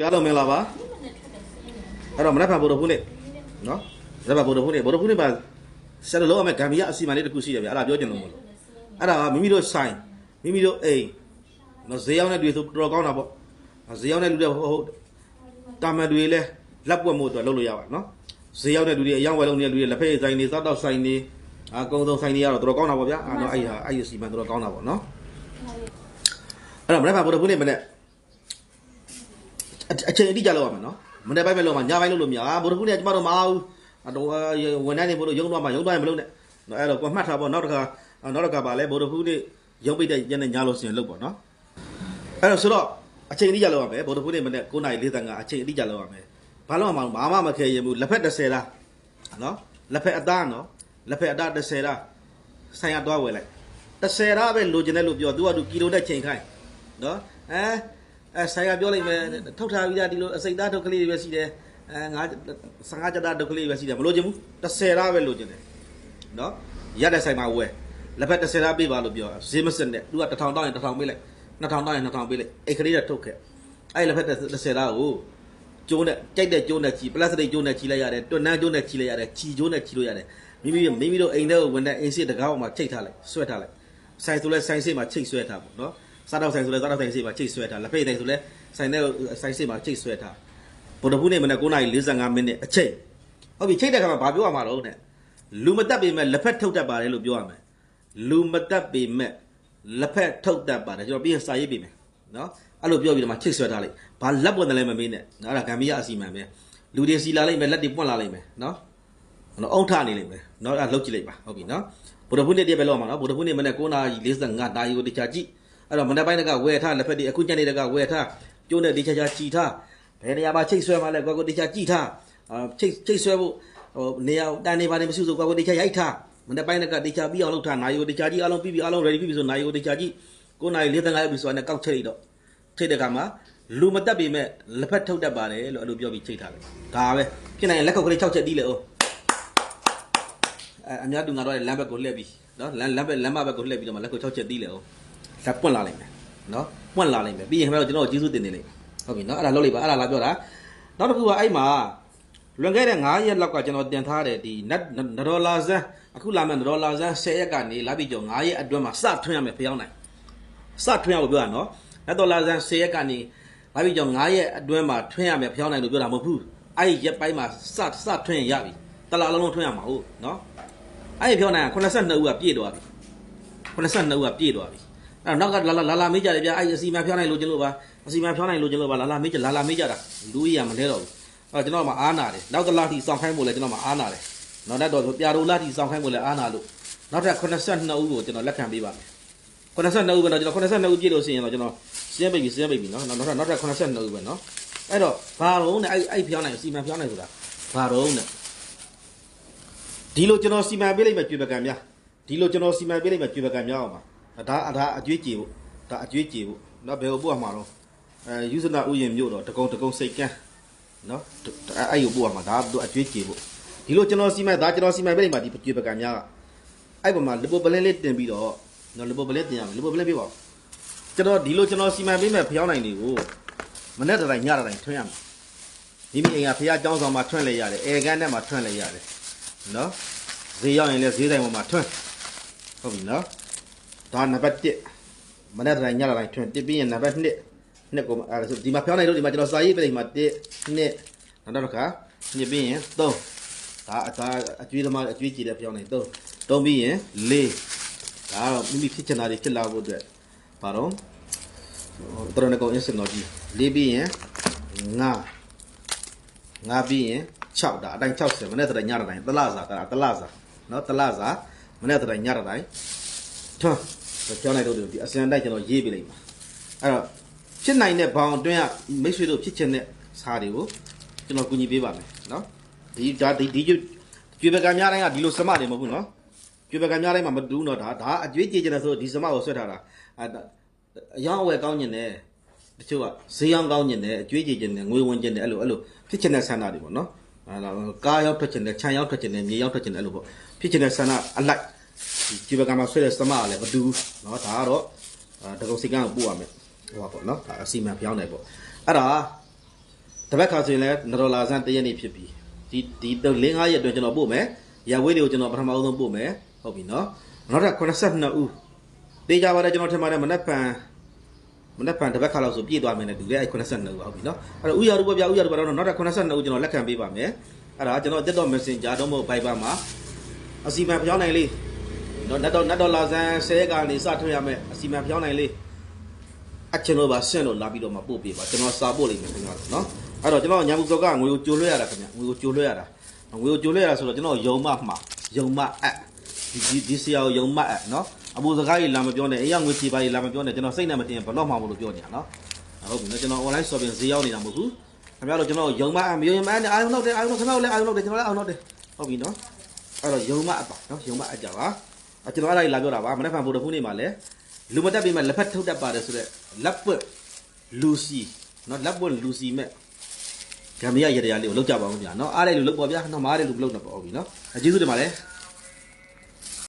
ကဲအားလုံးမင်္ဂလာပါအဲ့တော့မနက်ဖြန်ဗုဒ္ဓဖူးနေ့နော်မနက်ဖြန်ဗုဒ္ဓဖူးနေ့ဗုဒ္ဓဖူးနေ့မှာဆက်လို့ရမယ်ဂမ်ဘီယာအစီအမံလေးတစ်ခုရှိတယ်ဗျအဲ့ဒါပြောချင်လို့မလို့အဲ့ဒါကမိမိတို့ဆိုင်မိမိတို့အိမ်နော်ဈေးရောက်တဲ့တွေဆိုတော်တော်ကောင်းတာပေါ့ဈေးရောက်တဲ့လူတွေဟုတ်တာမန်တွေလည်းလက်ပွက်မှုအတွက်လုပ်လို့ရပါနော်ဈေးရောက်တဲ့လူတွေအယောင်ဝယ်လုံးနေတဲ့လူတွေလက်ဖက်ဆိုင်တွေစားတော့ဆိုင်တွေအကုံဆုံးဆိုင်တွေကတော့တော်တော်ကောင်းတာပေါ့ဗျာအဲ့တော့အဲ့ဟာအဲ့ဒီအစီအမံတော်တော်ကောင်းတာပေါ့နော်အဲ့တော့မနက်ဖြန်ဗုဒ္ဓဖူးနေ့မနေ့ အအချိန်အတိကျလောက်ရမယ်နော်မနေ့ပိုင်းပဲလောက်မှာညပိုင်းလောက်လို့မရဘူးဗုဒ္ဓဖူးနေ့ကျမတို့မအားဘူးအတော့ဝန်ထမ်းတွေဘုလို့ရုံတော့မှရုံတော့ရင်မလုပ်နဲ့နော်အဲ့တော့ကိုမှတ်ထားပေါ့နောက်တစ်ခါနောက်တစ်ခါပါလဲဗုဒ္ဓဖူးနေ့ရုံပိတ်တဲ့ညနေညလို့ဆိုရင်လုပ်ပေါ့နော်အဲ့တော့ဆိုတော့အချိန်အတိကျလောက်ရမယ်ဗုဒ္ဓဖူးနေ့မနေ့9:45အချိန်အတိကျလောက်ရမယ်ဘာလို့မှဘာမှမခဲရင်ဘူးလက်ဖက်30လားနော်လက်ဖက်အသားနော်လက်ဖက်အသား30လားဆိုင်ရသွားဝယ်လိုက်30လားပဲလိုချင်တယ်လို့ပြော तू က तू ကီလိုနဲ့ချိန်ခိုင်းနော်အဲ အဲဆိုင်ကပြောလိုက်မယ်ထုတ်ထားပြီးသားဒီလိုအစိတ်သားထုတ်ကလေးတွေပဲရှိတယ်အဲငါ15ကြက်သားထုတ်ကလေးတွေပဲရှိတယ်မလိုချင်ဘူး30လားပဲလိုချင်တယ်နော်ရတဲ့ဆိုင်မှာဝယ်လက်ဖက်30လားပေးပါလို့ပြောဈေးမစက်နဲ့ तू က1000တောင်းရင်1000ပေးလိုက်2000တောင်းရင်2000ပေးလိုက်အဲ့ကလေးကထုတ်ခဲ့အဲ့လက်ဖက်30လားကိုကျိုးနဲ့ကြိုက်တဲ့ကျိုးနဲ့ချီပလတ်စတစ်ကျိုးနဲ့ချီလိုက်ရတယ်တွန်းနှန်းကျိုးနဲ့ချီလိုက်ရတယ်ချီကျိုးနဲ့ချီလို့ရတယ်မိမိမိမိတို့အိမ်ထဲကိုဝင်တဲ့အိမ်စစ်တကားပေါ်မှာချိတ်ထားလိုက်ဆွဲထားလိုက်ဆိုင်ဆိုလဲဆိုင်စစ်မှာချိတ်ဆွဲထားပေါ့နော် စားတော့ဆိုင်ဆိုလဲစားတော့ဆိုင်စစ်မှာချိတ်ဆွဲထားလက်ဖက်ဆိုင်ဆိုလဲဆိုင်တဲ့ဆိုင်စစ်မှာချိတ်ဆွဲထားဗုဒ္ဓဘုနေ့မနေ့9:45မိနစ်အချိန်ဟုတ်ပြီချိတ်တဲ့ခါမှာဘာပြောရမှာတော့တဲ့လူမတက်ပေမဲ့လက်ဖက်ထုတ်တတ်ပါတယ်လို့ပြောရမယ်လူမတက်ပေမဲ့လက်ဖက်ထုတ်တတ်ပါတယ်ကျွန်တော်ပြီးရင်စာရေးပေးမယ်နော်အဲ့လိုပြောပြီးတော့မှချိတ်ဆွဲထားလိုက်ဘာလက်ပွင့်တယ်လဲမမေးနဲ့နော်အဲ့ဒါဂမ်ဘီယာအစီအမံပဲလူတွေစီလာလိုက်မယ်လက်တွေပွင့်လာလိုက်မယ်နော်နော်အုံထနေလိမ့်မယ်နော်အဲ့ဒါလောက်ကြည့်လိုက်ပါဟုတ်ပြီနော်ဗုဒ္ဓဘုနေ့တည်းပဲလောက်မှာနော်ဗုဒ္ဓဘုနေ့မနေ့9:45တာရီကိုတခြားကြည့် အဲ့တော့မနေ့ပိုင်းကဝယ်ထားလက်ဖက်တွေအခုညနေတကဝယ်ထားကျိုးနဲ့တခြားခြားကြည်ထားဘယ်နေရာမှာချိတ်ဆွဲမှလဲကွာကိုတခြားကြည်ထားအာချိတ်ချိတ်ဆွဲဖို့ဟိုနေရာတန်နေပါတယ်မရှိဆိုကွာကိုတခြားရိုက်ထားမနေ့ပိုင်းကတခြားပြီးအောင်လုပ်ထားနာရီကိုတခြားကြည့်အားလုံးပြီးပြီးအားလုံး ready ပြီးပြီဆိုနာရီကိုတခြားကြည့်9:45ပြီဆိုတော့ကောက်ချိတ်တော့ထိတ်တဲ့ကမှာလူမတက်ပေမဲ့လက်ဖက်ထုတ်တတ်ပါတယ်လို့အဲ့လိုပြောပြီးချိတ်ထားတယ်ဒါပဲဖြစ်နိုင်ရင်လက်ခုပ်ကလေး6ချက်တီးလေအောင်အဲအများသူငါတော့လမ်းဘက်ကိုလှည့်ပြီးနော်လမ်းလမ်းဘက်လမ်းမဘက်ကိုလှည့်ပြီးတော့မှလက်ခုပ်6ချက်တီးလေအော င်လက်ပွင့်လာလိမ့်မယ်နော်ပွင့်လာလိမ့်မယ်ပြီးရင်ခင်ဗျားတို့ကျွန်တော်ကျေးဇူးတင်နေလိမ့်ဟုတ်ပြီနော်အဲ့ဒါလုပ်လိုက်ပါအဲ့ဒါလာပြောတာနောက်တစ်ခုကအဲ့မှာလွန်ခဲ့တဲ့9ရက်လောက်ကကျွန်တော်တင်ထားတယ်ဒီနတ်နဒေါ်လာဇန်အခုလာမယ့်နဒေါ်လာဇန်10ရက်ကနေလာပြီးကျော်9ရက်အတွင်းမှာစထွန်းရမယ်ဖျောင်းနိုင်စထွန်းရဖို့ပြောတာနော်လက်တော်လာဇန်10ရက်ကနေဘာဖြစ်ကြောင့်9ရက်အတွင်းမှာထွင်းရမယ်ဖျောင်းနိုင်လို့ပြောတာမဟုတ်ဘူးအဲ့ဒီရက်ပိုင်းမှာစစထွင်းရပြီတလားလုံးလုံးထွင်းရမှာဟုတ်နော်အဲ့ဒီဖျောင်းနိုင်က82ဦးကပြည့်သွားပြီ82ဦးကပြည့်သွားပြီ အဲ့တော့နောက်ကလာလာလာလာမေးကြတယ်ဗျအဲ့ဒီအစီမံဖျောင်းနိုင်လို့ကျလို့ပါအစီမံဖျောင်းနိုင်လို့ကျလို့ပါလာလာမေးကြလာလာမေးကြတာလူကြီးကမလဲတော့ဘူးအဲ့တော့ကျွန်တော်မှအားနာတယ်နောက်တစ်လားထိစောင့်ခိုင်းဖို့လဲကျွန်တော်မှအားနာတယ်နော်နောက်တော့ပြာရိုလားထိစောင့်ခိုင်းဖို့လဲအားနာလို့နောက်ထပ်82ဦးကိုကျွန်တော်လက်ခံပေးပါမယ်82ဦးပဲတော့ကျွန်တော်82ဦးပြည့်လို့ရှိရင်တော့ကျွန်တော်စင်းပိတ်ပြီစင်းပိတ်ပြီနော်နောက်ထပ်နောက်ထပ်82ဦးပဲနော်အဲ့တော့ဘာတော့နဲ့အဲ့အဲ့ဖျောင်းနိုင်စီမံဖျောင်းနိုင်ဆိုတာဘာတော့နဲ့ဒီလိုကျွန်တော်စီမံပေးလိုက်မှကျွေးပကံများဒီလိုကျွန်တော်စီမံပေးလိုက်မှကျွေးပကံများအောင်ပါ ဒါဒါအကျွေးကြေဖို့ဒါအကျွေးကြေဖို့နော်ဘယ်ဟိုပို့ရမှာတော့အဲယူဇနာဥယျာဉ်မြို့တော့တကုံတကုံစိတ်ကန်းနော်အဲ့ဟိုပို့ရမှာဒါတို့အကျွေးကြေဖို့ဒီလိုကျွန်တော်စီမံဒါကျွန်တော်စီမံပေးလိုက်မှဒီကျွေးပကံများကအဲ့ပေါ်မှာလီပိုပလင်းလေးတင်ပြီးတော့နော်လီပိုပလက်တင်ရမယ်လီပိုပလက်ပြပါဦးကျွန်တော်ဒီလိုကျွန်တော်စီမံပေးမဲ့ဖျောင်းနိုင်တွေကိုမနေ့တိုင်းညတိုင်းထွန်းရမယ်မိမိအိမ်ကဖျားကျောင်းဆောင်မှာထွန်းလဲရတယ်အဲကန်းထဲမှာထွန်းလဲရတယ်နော်ဈေးရောက်ရင်လည်းဈေးတိုင်းပေါ်မှာထွန်းဟုတ်ပြီနော် ဒါနံပါတ်1မနေ့တိုင်းညတိုင်းထွန်းတစ်ပြီးရင်နံပါတ်2နှစ်ကိုအဲဆိုဒီမှာဖျောင်းနိုင်လို့ဒီမှာကျွန်တော်စာရေးပြလိုက်မှာ1 2နောက်တစ်ခါညပြီးရင်3ဒါအသာအကျွေးသမားအကျွေးကြည့်တဲ့ဖျောင်းနိုင်3 3ပြီးရင်4ဒါကတော့မိမိဖြစ်ချင်တာတွေဖြစ်လာဖို့အတွက်ဘာတော့တရဏကောင် instant တော့ကြီးလေးပြီးရင်ငါငါပြီးရင်6ဒါအတိုင်း60မနေ့တည်းညတတိုင်းတလစာတလစာနော်တလစာမနေ့တည်းညတတိုင်းထွန်း ကြောင်းလိုက်တော့ဒီအစံတိုက်ကျွန်တော်ရေးပြလိုက်ပါအဲ့တော့ဖြစ်နိုင်တဲ့ဘောင်အတွင်းကမိတ်ဆွေတို့ဖြစ်ချင်တဲ့စာတွေကိုကျွန်တော်ကူညီပေးပါမယ်နော်ဒီဒါဒီဒီကျွေးပကံများတိုင်းကဒီလိုစမတွေမဟုတ်ဘူးနော်ကျွေးပကံများတိုင်းမှာမတူးတော့ဒါဒါအကျွေးကြည်ကျင်တယ်ဆိုဒီစမကိုဆွဲထားတာအအယောင်အဝယ်ကောင်းကျင်တယ်တချို့ကဈေးရောင်းကောင်းကျင်တယ်အကျွေးကြည်ကျင်တယ်ငွေဝင်ကျင်တယ်အဲ့လိုအဲ့လိုဖြစ်ချင်တဲ့ဆန္ဒတွေပေါ့နော်အဲ့ဒါကားရောက်ထွက်ချင်တယ်ခြံရောက်ထွက်ချင်တယ်မြေရောက်ထွက်ချင်တယ်အဲ့လိုပေါ့ဖြစ်ချင်တဲ့ဆန္ဒအလိုက် ဒီကျွေးပကံမှာဆွဲတဲ့စမကလည်းမတူဘူးနော်ဒါကတော့တကုံစိတ်ကန်းကိုပို့ရမယ်ဟိုပါပေါ့နော်ဒါအစီမံပြောင်းတယ်ပေါ့အဲ့ဒါတပတ်ခါဆိုရင်လည်းနတော်လာဆန်းတရက်နေ့ဖြစ်ပြီဒီဒီ၄၅ရက်အတွင်းကျွန်တော်ပို့မယ်ရဝေးလေးကိုကျွန်တော်ပထမဆုံးပို့မယ်ဟုတ်ပြီနော်နောက်ထပ်82ဦးတေးကြပါတယ်ကျွန်တော်ထင်ပါတယ်မနက်ဖြန်မနက်ဖြန်တပတ်ခါလောက်ဆိုပြည့်သွားမယ်နဲ့တူတယ်အဲ82ဦးဟုတ်ပြီနော်အဲ့တော့ဥရရူပပြဥရရူပတော့နောက်ထပ်82ဦးကျွန်တော်လက်ခံပေးပါမယ်အဲ့ဒါကျွန်တော်တက်တော့ Messenger တော့မဟုတ် Viber မှာအစီအမံပြောင်းနိုင်လေး နော်နတ်တော်နတ်တော်လာဆန်းဆဲကနေစထွင်ရမယ်အစီအမံပြောင်းနိုင်လေးအကျွန်တော်ပါဆင့်လို့လာပြီးတော့မှပို့ပေးပါကျွန်တော်စာပို့လိုက်မယ်ခင်ဗျာနော်အဲ့တော့ကျွန်တော်ညာဘူးစောကငွေကိုကြိုလွှဲရတာခင်ဗျာငွေကိုကြိုလွှဲရတာငွေကိုကြိုလွှဲရတာဆိုတော့ကျွန်တော်ယုံမမှာယုံမအပ်ဒီဒီဒီဆရာကိုယုံမအပ်နော်အဘူစကားကြီးလာမပြောနဲ့အေးရငွေဖြေပါကြီးလာမပြောနဲ့ကျွန်တော်စိတ်နဲ့မတင်ဘလော့မှာမလို့ပြောနေတာနော်ဟုတ်ပြီနော်ကျွန်တော် online shopping ဈေးရောက်နေတာမဟုတ်ဘူးခင်ဗျားတို့ကျွန်တော်ယုံမအပ်မယုံမအပ်နဲ့အာရုံလောက်တယ်အာရုံလောက်ခင်ဗျားတို့လည်းအာရုံလောက်တယ်ကျွန်တော်လည်းအာရုံလောက်တယ်ဟုတ်ပြီနော်အဲ့တော့ယုံမအပ်ပါနော်ယုံမအပ်ကြပါအ ကျွန်တော်အဲ့ဒါကြီးလာပြောတာပါမနေ့ကဗုဒ္ဓဖူးနေ့မှာလည်းလူမတက်ပြီးမှလက်ဖက်ထုတ်တတ်ပါတယ်ဆိုတော့လက်ပွက်လူစီနော်လက်ပွင့်လူစီမဲ့ဂမ်ဘီယာရတရားလေးကိုလောက်ကြပါဦးဗျာနော်အားတဲ့လူလောက်ပါဗျာနော်မားတဲ့လူမလောက်တော့ပါဘူးပြီနော်အကျေးဇူးတင်ပါတယ်